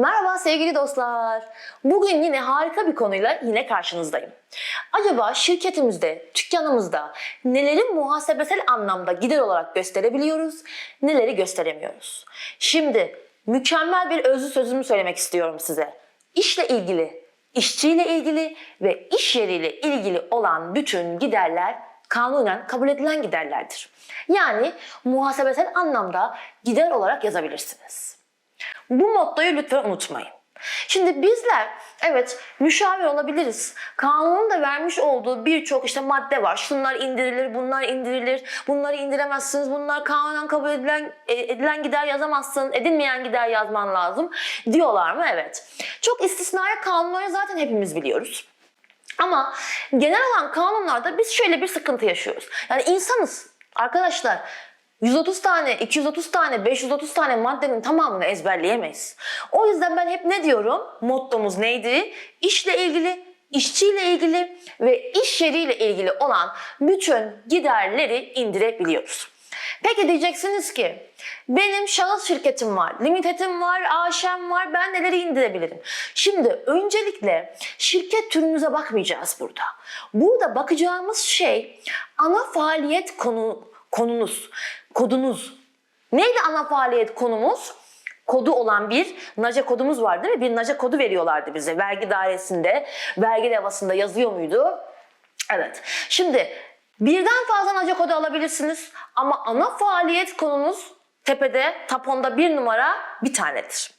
Merhaba sevgili dostlar. Bugün yine harika bir konuyla yine karşınızdayım. Acaba şirketimizde, dükkanımızda neleri muhasebesel anlamda gider olarak gösterebiliyoruz, neleri gösteremiyoruz? Şimdi mükemmel bir özlü sözümü söylemek istiyorum size. İşle ilgili, işçiyle ilgili ve iş yeriyle ilgili olan bütün giderler kanunen kabul edilen giderlerdir. Yani muhasebesel anlamda gider olarak yazabilirsiniz. Bu mottoyu lütfen unutmayın. Şimdi bizler evet müşavir olabiliriz. Kanunun da vermiş olduğu birçok işte madde var. Şunlar indirilir, bunlar indirilir. Bunları indiremezsiniz. Bunlar kanunen kabul edilen, e, edilen gider yazamazsın. Edilmeyen gider yazman lazım. Diyorlar mı? Evet. Çok istisnai kanunları zaten hepimiz biliyoruz. Ama genel olan kanunlarda biz şöyle bir sıkıntı yaşıyoruz. Yani insanız arkadaşlar. 130 tane, 230 tane, 530 tane maddenin tamamını ezberleyemeyiz. O yüzden ben hep ne diyorum? Mottomuz neydi? İşle ilgili, işçiyle ilgili ve iş yeriyle ilgili olan bütün giderleri indirebiliyoruz. Peki diyeceksiniz ki benim şahıs şirketim var, limitetim var, AŞ'm var ben neleri indirebilirim? Şimdi öncelikle şirket türünüze bakmayacağız burada. Burada bakacağımız şey ana faaliyet konu, konunuz, kodunuz. Neydi ana faaliyet konumuz? kodu olan bir NACA kodumuz var değil mi? Bir NACA kodu veriyorlardı bize vergi dairesinde, vergi levhasında yazıyor muydu? Evet. Şimdi birden fazla NACA kodu alabilirsiniz ama ana faaliyet konunuz tepede, taponda bir numara bir tanedir.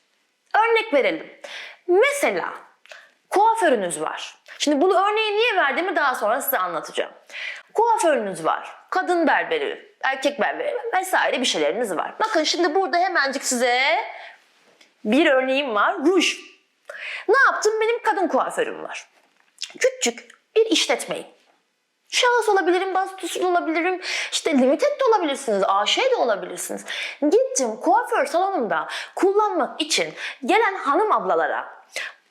Örnek verelim. Mesela kuaförünüz var. Şimdi bunu örneği niye verdiğimi daha sonra size anlatacağım. Kuaförünüz var. Kadın berberi, erkek berberi vesaire bir şeyleriniz var. Bakın şimdi burada hemencik size bir örneğim var. Ruj. Ne yaptım? Benim kadın kuaförüm var. Küçük bir işletmeyim. Şahıs olabilirim, basit olabilirim, işte limited de olabilirsiniz, AŞ de olabilirsiniz. Gittim kuaför salonunda kullanmak için gelen hanım ablalara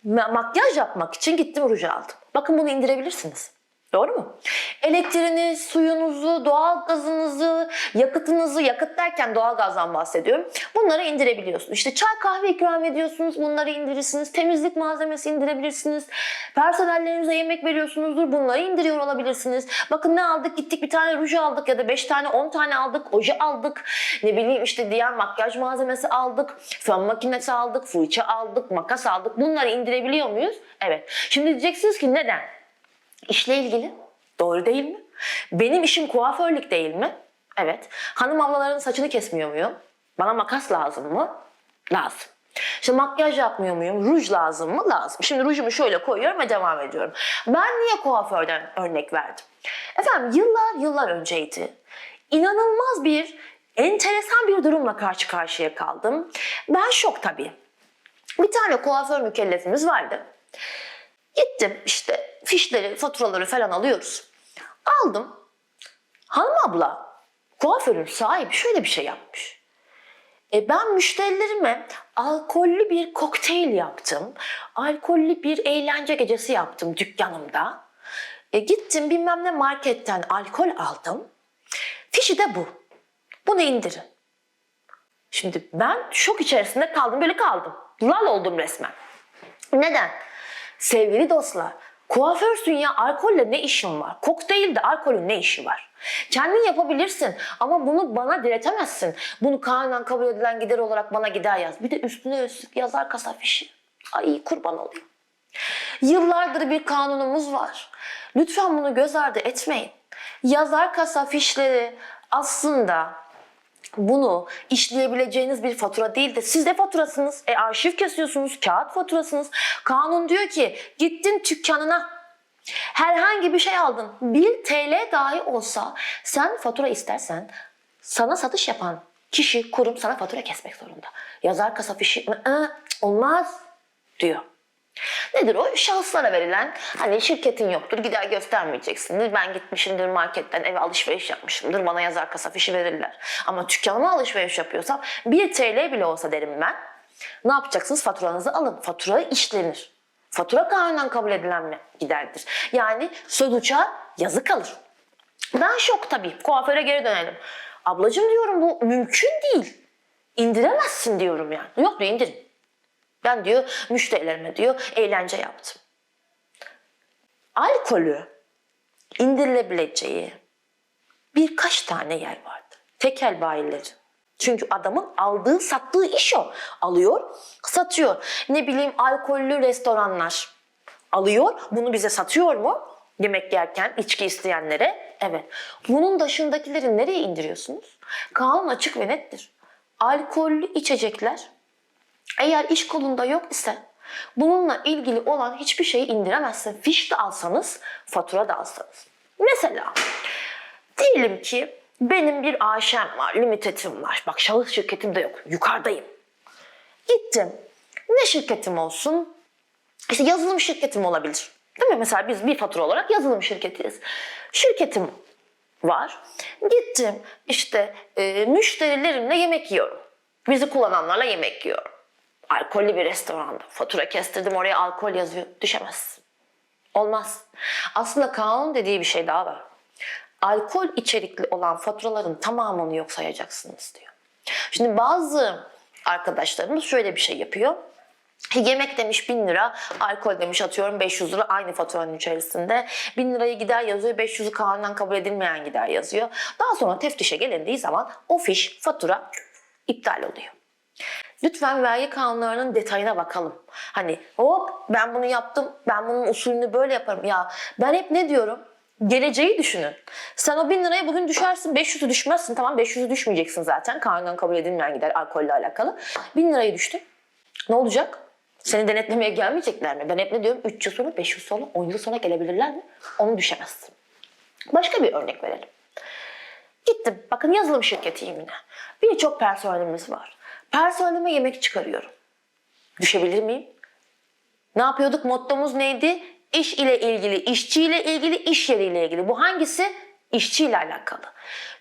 ma- makyaj yapmak için gittim ruj aldım. Bakın bunu indirebilirsiniz. Doğru mu? Elektriğiniz, suyunuzu, doğal gazınızı, yakıtınızı, yakıt derken doğal gazdan bahsediyorum. Bunları indirebiliyorsunuz. İşte çay kahve ikram ediyorsunuz, bunları indirirsiniz. Temizlik malzemesi indirebilirsiniz. Personellerinize yemek veriyorsunuzdur, bunları indiriyor olabilirsiniz. Bakın ne aldık? Gittik bir tane ruj aldık ya da 5 tane 10 tane aldık, oje aldık. Ne bileyim işte diğer makyaj malzemesi aldık, fön makinesi aldık, fırça aldık, makas aldık. Bunları indirebiliyor muyuz? Evet. Şimdi diyeceksiniz ki neden? İşle ilgili. Doğru değil mi? Benim işim kuaförlük değil mi? Evet. Hanım ablaların saçını kesmiyor muyum? Bana makas lazım mı? Lazım. İşte makyaj yapmıyor muyum? Ruj lazım mı? Lazım. Şimdi rujumu şöyle koyuyorum ve devam ediyorum. Ben niye kuaförden örnek verdim? Efendim yıllar yıllar önceydi. İnanılmaz bir, enteresan bir durumla karşı karşıya kaldım. Ben şok tabii. Bir tane kuaför mükellefimiz vardı. Gittim işte fişleri, faturaları falan alıyoruz. Aldım. Hanım abla, kuaförün sahibi şöyle bir şey yapmış. E ben müşterilerime alkollü bir kokteyl yaptım. Alkollü bir eğlence gecesi yaptım dükkanımda. E gittim bilmem ne marketten alkol aldım. Fişi de bu. Bunu indirin. Şimdi ben şok içerisinde kaldım, böyle kaldım. Lal oldum resmen. Neden? Sevgili dostlar, kuaförsün ya alkolle ne işin var? Kokteylde alkolün ne işi var? Kendin yapabilirsin ama bunu bana diretemezsin. Bunu kanunen kabul edilen gider olarak bana gider yaz. Bir de üstüne üstlük yazar kasa fişi. Ay kurban olayım. Yıllardır bir kanunumuz var. Lütfen bunu göz ardı etmeyin. Yazar kasa fişleri aslında bunu işleyebileceğiniz bir fatura değil de siz de faturasınız. E arşiv kesiyorsunuz, kağıt faturasınız. Kanun diyor ki gittin dükkanına herhangi bir şey aldın. 1 TL dahi olsa sen fatura istersen sana satış yapan kişi, kurum sana fatura kesmek zorunda. Yazar kasa fişi "Aa, olmaz diyor. Nedir o? Şahıslara verilen hani şirketin yoktur gider göstermeyeceksindir. Ben gitmişimdir marketten eve alışveriş yapmışımdır. Bana yazar kasa fişi verirler. Ama dükkanıma alışveriş yapıyorsam 1 TL bile olsa derim ben. Ne yapacaksınız? Faturanızı alın. Fatura işlenir. Fatura kanunen kabul edilen mi giderdir. Yani uçağı yazı kalır. Ben şok tabii. Kuaföre geri dönelim. Ablacım diyorum bu mümkün değil. İndiremezsin diyorum yani. Yok diyor indirin. Ben diyor müşterilerime diyor eğlence yaptım. Alkolü indirilebileceği birkaç tane yer vardı. Tekel bayileri. Çünkü adamın aldığı sattığı iş o. Alıyor, satıyor. Ne bileyim alkollü restoranlar alıyor. Bunu bize satıyor mu? Yemek yerken içki isteyenlere. Evet. Bunun dışındakileri nereye indiriyorsunuz? Kanun açık ve nettir. Alkollü içecekler eğer iş kolunda yok ise bununla ilgili olan hiçbir şeyi indiremezsin. Fiş de alsanız, fatura da alsanız. Mesela diyelim ki benim bir AŞ'm var, limitetim var. Bak şahıs şirketim de yok, yukarıdayım. Gittim. Ne şirketim olsun? İşte yazılım şirketim olabilir. Değil mi? Mesela biz bir fatura olarak yazılım şirketiyiz. Şirketim var. Gittim işte e, müşterilerimle yemek yiyorum. Bizi kullananlarla yemek yiyorum. Alkollü bir restoranda. Fatura kestirdim oraya alkol yazıyor. Düşemezsin. Olmaz. Aslında kanun dediği bir şey daha var. Alkol içerikli olan faturaların tamamını yok sayacaksınız diyor. Şimdi bazı arkadaşlarımız şöyle bir şey yapıyor. Yemek demiş 1000 lira, alkol demiş atıyorum 500 lira aynı faturanın içerisinde. 1000 lirayı gider yazıyor, 500'ü kanunen kabul edilmeyen gider yazıyor. Daha sonra teftişe gelindiği zaman o fiş, fatura iptal oluyor. Lütfen vergi kanunlarının detayına bakalım. Hani hop ben bunu yaptım, ben bunun usulünü böyle yaparım. Ya ben hep ne diyorum? Geleceği düşünün. Sen o 1000 liraya bugün düşersin, 500'ü düşmezsin. Tamam 500'ü düşmeyeceksin zaten. Kanunen kabul edilmeyen gider alkolle alakalı. 1000 lirayı düştün. Ne olacak? Seni denetlemeye gelmeyecekler mi? Ben hep ne diyorum? 3 yıl sonra, 5 yıl sonra, 10 yıl sonra gelebilirler mi? Onu düşemezsin. Başka bir örnek verelim. Gittim. Bakın yazılım şirketiyim yine. Birçok personelimiz var. Personelime yemek çıkarıyorum. Düşebilir miyim? Ne yapıyorduk? Mottomuz neydi? İş ile ilgili, işçi ile ilgili, iş yeriyle ilgili. Bu hangisi? İşçiyle alakalı.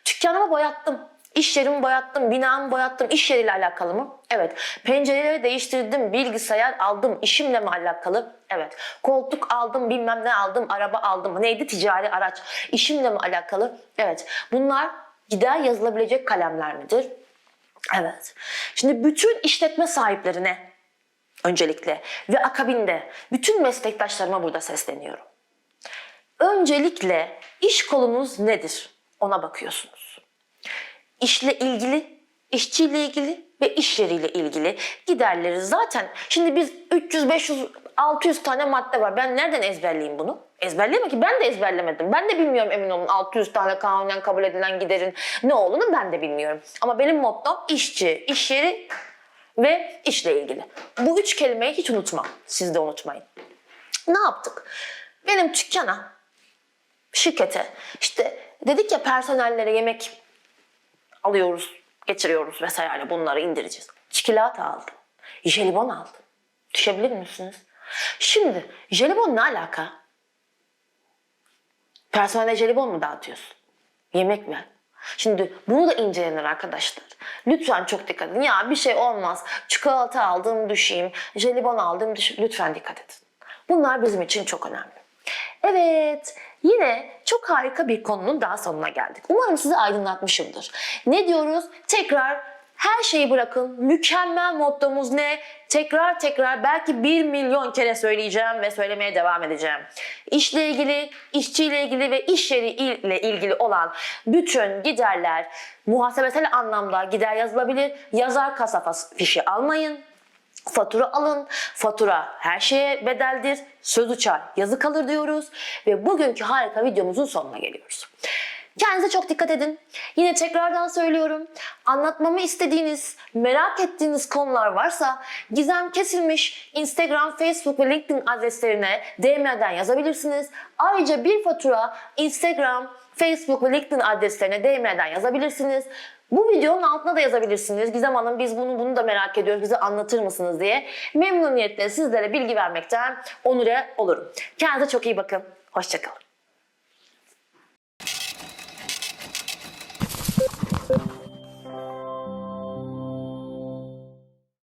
Dükkanımı boyattım. İş yerimi boyattım, binamı boyattım. İş yeriyle alakalı mı? Evet. Pencereleri değiştirdim, bilgisayar aldım. İşimle mi alakalı? Evet. Koltuk aldım, bilmem ne aldım, araba aldım. Neydi? Ticari araç. İşimle mi alakalı? Evet. Bunlar gider yazılabilecek kalemler midir? Evet. Şimdi bütün işletme sahiplerine öncelikle ve akabinde bütün meslektaşlarıma burada sesleniyorum. Öncelikle iş kolunuz nedir? Ona bakıyorsunuz. İşle ilgili, işçiyle ilgili ve iş yeriyle ilgili giderleri zaten şimdi biz 300, 500, 600 tane madde var. Ben nereden ezberleyeyim bunu? Ezberleyemem ki. Ben de ezberlemedim. Ben de bilmiyorum emin olun 600 tane kanunen kabul edilen giderin ne olduğunu ben de bilmiyorum. Ama benim mottom işçi, iş yeri ve işle ilgili. Bu üç kelimeyi hiç unutmam. Siz de unutmayın. Ne yaptık? Benim dükkana, şirkete işte dedik ya personellere yemek alıyoruz, getiriyoruz vesaire bunları indireceğiz. Çikolata aldım. Jelibon aldım. Düşebilir misiniz? Şimdi jelibon ne alaka? Personele jelibon mu dağıtıyorsun? Yemek mi? Şimdi bunu da incelenir arkadaşlar. Lütfen çok dikkat edin. Ya bir şey olmaz. Çikolata aldım düşeyim. Jelibon aldım düşeyim. Lütfen dikkat edin. Bunlar bizim için çok önemli. Evet, yine çok harika bir konunun daha sonuna geldik. Umarım sizi aydınlatmışımdır. Ne diyoruz? Tekrar her şeyi bırakın. Mükemmel mottomuz ne? Tekrar tekrar belki bir milyon kere söyleyeceğim ve söylemeye devam edeceğim. İşle ilgili, işçiyle ilgili ve iş yeri ile ilgili olan bütün giderler muhasebesel anlamda gider yazılabilir. Yazar kasa fişi almayın. Fatura alın. Fatura her şeye bedeldir. Söz uçar, yazı kalır diyoruz. Ve bugünkü harika videomuzun sonuna geliyoruz. Kendinize çok dikkat edin. Yine tekrardan söylüyorum. Anlatmamı istediğiniz, merak ettiğiniz konular varsa Gizem Kesilmiş Instagram, Facebook ve LinkedIn adreslerine DM'den yazabilirsiniz. Ayrıca bir fatura Instagram, Facebook ve LinkedIn adreslerine DM'den yazabilirsiniz. Bu videonun altına da yazabilirsiniz. Gizem Hanım biz bunu bunu da merak ediyoruz. Bize anlatır mısınız diye. Memnuniyetle sizlere bilgi vermekten onure olurum. Kendinize çok iyi bakın. Hoşçakalın.